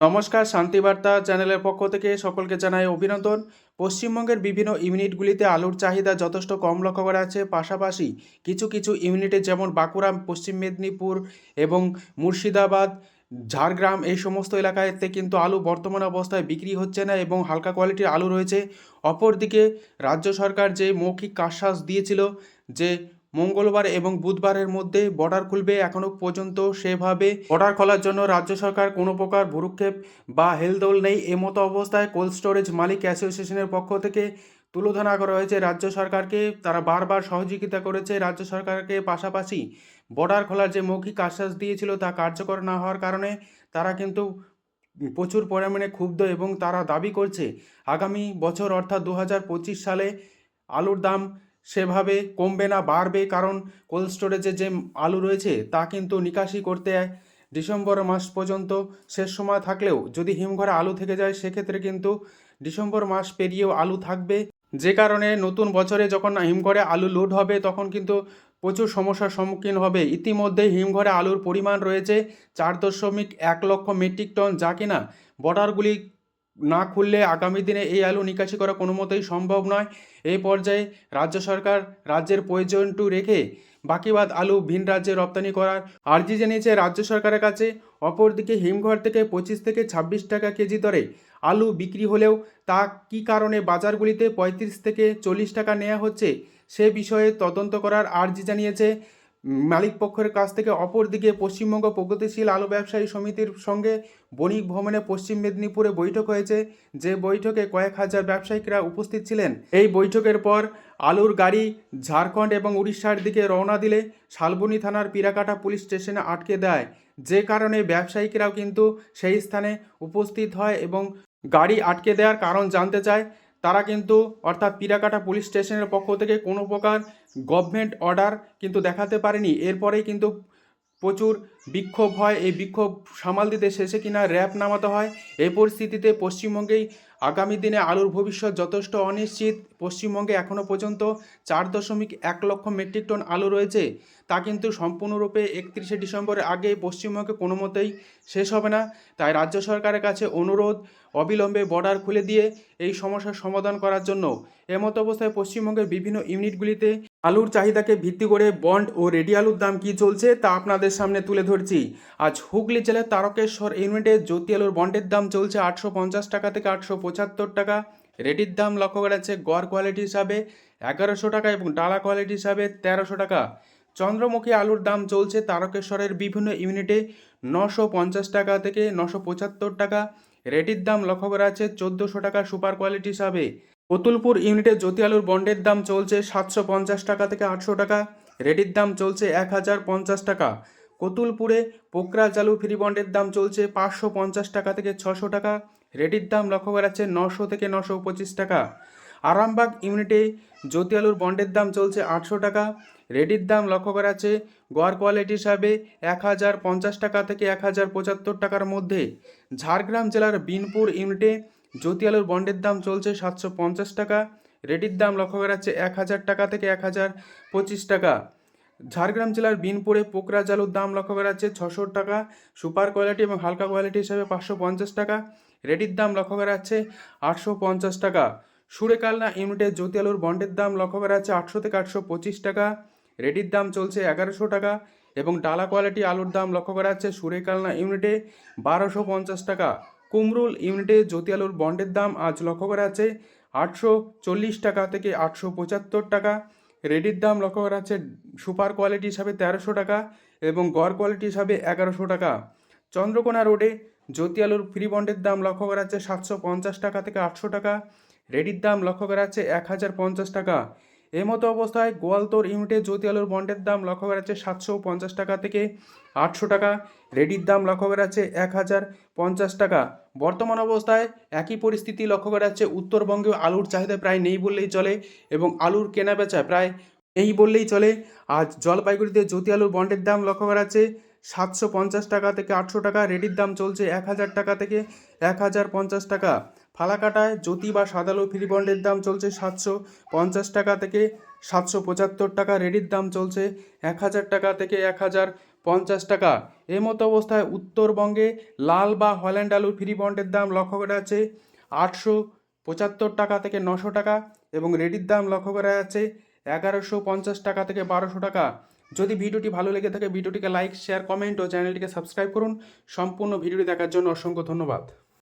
নমস্কার শান্তিবার্তা চ্যানেলের পক্ষ থেকে সকলকে জানাই অভিনন্দন। পশ্চিমবঙ্গের বিভিন্ন ইউনিটগুলিতে আলুর চাহিদা যথেষ্ট কম লক্ষ্য করা আছে পাশাপাশি কিছু কিছু ইউনিটে যেমন বাঁকুড়া, পশ্চিম মেদিনীপুর এবং মুর্শিদাবাদ, ঝাড়গ্রাম এই সমস্ত এলাকাতে কিন্তু আলু বর্তমান অবস্থায় বিক্রি হচ্ছে না এবং হালকা কোয়ালিটির আলু রয়েছে। অপরদিকে রাজ্য সরকার যে মৌখিক আশ্বাস দিয়েছিল যে মঙ্গলবার এবং বুধবারের মধ্যে বর্ডার খুলবে এখনও পর্যন্ত সেভাবে। বর্ডার খোলার জন্য রাজ্য সরকার কোনো প্রকার ভুরুক্ষেপ বা হেলদোল নেই। এমতো অবস্থায় কোল্ড স্টোরেজ মালিক অ্যাসোসিয়েশনের পক্ষ থেকে তুলোধনা করা হয়েছে। রাজ্য সরকারকে তারা বারবার সহযোগিতা করেছে। রাজ্য সরকারকে পাশাপাশি বর্ডার খোলার যে মৌখিক আশ্বাস দিয়েছিল তা কার্যকর না হওয়ার কারণে তারা কিন্তু প্রচুর পরিমাণে ক্ষুব্ধ এবং তারা দাবি করছে, আগামী বছর অর্থাৎ দু হাজার পঁচিশ সালে আলুর দাম সেভাবে কমবে না, বাড়বে। কারণ কোল্ড স্টোরেজে যে আলু রয়েছে, তা কিন্তু নিকাশি করতে ডিসেম্বর মাস পর্যন্ত শেষ সময় থাকলেও যদি হিমঘরে আলু থেকে যায়, সেক্ষেত্রে কিন্তু ডিসেম্বর মাস পেরিয়েও আলু থাকবে। যে কারণে নতুন বছরে যখন হিমঘরে আলু লোড হবে, তখন কিন্তু প্রচুর সমস্যার সম্মুখীন হবে। ইতিমধ্যে হিমঘরে আলুর পরিমাণ রয়েছে চার দশমিক এক লক্ষ মেট্রিক টন, যা কিনা বর্ডারগুলি না খুললে আগামী দিনে এই আলু নিকাশি করা কোনো মতেই সম্ভব নয়। এই পর্যায়ে রাজ্য সরকার রাজ্যের প্রয়োজনটু রেখে বাকিবাদ আলু ভিন রাজ্যে রপ্তানি করার আর্জি জানিয়েছে রাজ্য সরকারের কাছে। অপরদিকে হিমঘর থেকে পঁচিশ থেকে ছাব্বিশ টাকা কেজি দরে আলু বিক্রি হলেও তা কী কারণে বাজারগুলিতে পঁয়ত্রিশ থেকে চল্লিশ টাকা নেওয়া হচ্ছে সে বিষয়ে তদন্ত করার আর্জি জানিয়েছে মালিক পক্ষের কাছ থেকে অপরদিকে পশ্চিমবঙ্গ প্রগতিশীল আলু ব্যবসায়ী সমিতির সঙ্গে বণিক ভবনে পশ্চিম মেদিনীপুরে বৈঠক হয়েছে। যে বৈঠকে কয়েক হাজার ব্যবসায়িকরা উপস্থিত ছিলেন। এই বৈঠকের পর আলুর গাড়ি ঝাড়খণ্ড এবং উড়িষ্যার দিকে রওনা দিলে শালবনী থানার পিরাকাটা পুলিশ স্টেশনে আটকে দেয়। যে কারণে ব্যবসায়িকরাও কিন্তু সেই স্থানে উপস্থিত হয় এবং গাড়ি আটকে দেওয়ার কারণ জানতে চায়। তারা কিন্তু অর্থাৎ পিরাকাটা পুলিশ স্টেশনের পক্ষ থেকে কোনো প্রকার গভর্নমেন্ট অর্ডার কিন্তু দেখাতে পারেনি। এরপরেই কিন্তু প্রচুর বিক্ষোভ হয়। এই বিক্ষোভ সামাল দিতে শেষে কিনা র্যাব নামাতে হয়। এই পরিস্থিতিতে পশ্চিমবঙ্গেই আগামী দিনে আলুর ভবিষ্যৎ যথেষ্ট অনিশ্চিত। পশ্চিমবঙ্গে এখনও পর্যন্ত চার দশমিক এক লক্ষ মেট্রিক টন আলু রয়েছে। তা কিন্তু সম্পূর্ণরূপে একত্রিশে ডিসেম্বরের আগে পশ্চিমবঙ্গে কোনো মতেই শেষ হবে না। তাই রাজ্য সরকারের কাছে অনুরোধ, অবিলম্বে বর্ডার খুলে দিয়ে এই সমস্যার সমাধান করার জন্য এমতো অবস্থায় পশ্চিমবঙ্গের বিভিন্ন ইউনিটগুলিতে আলুর চাহিদাকে ভিত্তি করে বন্ড ও রেডি আলুর দাম কী চলছে তা আপনাদের সামনে তুলে ধরছি। আজ হুগলি জেলার তারকেশ্বর ইউনিটে জ্যোতি আলুর বন্ডের দাম চলছে আটশো পঞ্চাশ টাকা থেকে আটশো পঁচাত্তর টাকা। রেডির দাম লক্ষ্য করা যাচ্ছে গড় কোয়ালিটি হিসাবে এগারোশো টাকা এবং ডালা কোয়ালিটি হিসাবে তেরোশো টাকা। চন্দ্রমুখী আলুর দাম চলছে তারকেশ্বরের বিভিন্ন ইউনিটে। নশো পঞ্চাশ টাকা থেকে নশো পঁচাত্তর টাকা। রেডির দাম লক্ষ্য করা আছে চোদ্দোশো টাকা সুপার কোয়ালিটি হিসাবে। কতুলপুর ইউনিটে জ্যোতি আলুর বন্ডের দাম চলছে সাতশো পঞ্চাশ টাকা থেকে আটশো টাকা। রেডির দাম চলছে এক হাজার পঞ্চাশ টাকা। কতুলপুরে পোকরা চালু ফ্রি বন্ডের দাম চলছে পাঁচশো পঞ্চাশ টাকা থেকে ছশো টাকা। রেডির দাম লক্ষ্য করা যাচ্ছে নশো থেকে নশো পঁচিশ টাকা। আরামবাগ ইউনিটে জ্যোতি আলুর বন্ডের দাম চলছে আটশো টাকা। রেডির দাম লক্ষ্য করা যাচ্ছে গড় কোয়ালিটি হিসাবে এক হাজার পঞ্চাশ টাকা থেকে এক হাজার পঁচাত্তর টাকার মধ্যে। ঝাড়গ্রাম জেলার বিনপুর ইউনিটে জ্যোতি আলুর বন্ডের দাম চলছে সাতশো পঞ্চাশ টাকা। রেডির দাম লক্ষ্য করা যাচ্ছে এক হাজার টাকা থেকে এক হাজার পঁচিশ টাকা। ঝাড়গ্রাম জেলার বিনপুরে পোকরা জালুর দাম লক্ষ্য করা যাচ্ছে ছশো টাকা। সুপার কোয়ালিটি এবং হালকা কোয়ালিটি হিসাবে পাঁচশো পঞ্চাশ টাকা। রেডির দাম লক্ষ্য করা যাচ্ছে আটশো পঞ্চাশ টাকা। সুরেকালনা ইউনিটে জ্যোতি আলুর বন্ডের দাম লক্ষ্য করা যাচ্ছে আটশো থেকে আটশো পঁচিশ টাকা। রেডির দাম চলছে এগারোশো টাকা এবং ডালা কোয়ালিটি আলুর দাম লক্ষ্য করা যাচ্ছে সুরেকালনা ইউনিটে বারোশো পঞ্চাশ টাকা। কুমরুল ইউনিটে জ্যোতি আলুর বন্ডের দাম আজ লক্ষ্য করা যাচ্ছে আটশো চল্লিশ টাকা থেকে আটশো পঁচাত্তর টাকা। রেডির দাম লক্ষ্য করা যাচ্ছে সুপার কোয়ালিটি হিসাবে তেরোশো টাকা এবং গড় কোয়ালিটি হিসাবে এগারোশো টাকা। চন্দ্রকোনা রোডে জ্যোতি আলুর ফ্রি বন্ডের দাম লক্ষ্য করা যাচ্ছে সাতশো পঞ্চাশ টাকা থেকে আটশো টাকা। রেডির দাম লক্ষ্য করা যাচ্ছে এক হাজার পঞ্চাশ টাকা। এমতো অবস্থায় গোয়ালতোর ইউনিটে জ্যোতি আলুর বন্ডের দাম লক্ষ্য করা যাচ্ছে সাতশো পঞ্চাশ টাকা থেকে আটশো টাকা। রেডির দাম লক্ষ্য করা যাচ্ছে এক হাজার পঞ্চাশ টাকা। বর্তমান অবস্থায় একই পরিস্থিতি লক্ষ্য করা যাচ্ছে। উত্তরবঙ্গে আলুর চাহিদা প্রায় নেই বললেই চলে এবং আলুর কেনা বেচা প্রায় এই বললেই চলে। আজ জলপাইগুড়িতে জ্যোতি আলুর বন্ডের দাম লক্ষ্য করা যাচ্ছে সাতশো পঞ্চাশ টাকা থেকে আটশো টাকা, রেডির দাম চলছে এক হাজার টাকা থেকে এক হাজার পঞ্চাশ টাকা। ফালাকাটায় জ্যোতি বা সাদালো ফ্রি বন্ডের দাম চলছে সাতশো পঞ্চাশ টাকা থেকে সাতশো পঁচাত্তর টাকা, রেডির দাম চলছে এক হাজার টাকা থেকে এক হাজার পঞ্চাশ টাকা। এই মতো অবস্থায় উত্তরবঙ্গে লাল বা হল্যান্ড আলুর ফ্রি বন্ডের দাম লক্ষ্য করা যাচ্ছে আটশো পঁচাত্তর টাকা থেকে নশো টাকা এবং রেডির দাম লক্ষ্য করা যাচ্ছে এগারোশো পঞ্চাশ টাকা থেকে বারোশো টাকা। যদি ভিডিওটি ভালো লেগে থাকে, ভিডিওটিকে লাইক শেয়ার কমেন্ট ও চ্যানেলটিকে সাবস্ক্রাইব করুন। সম্পূর্ণ ভিডিওটি দেখার জন্য অসংখ্য ধন্যবাদ।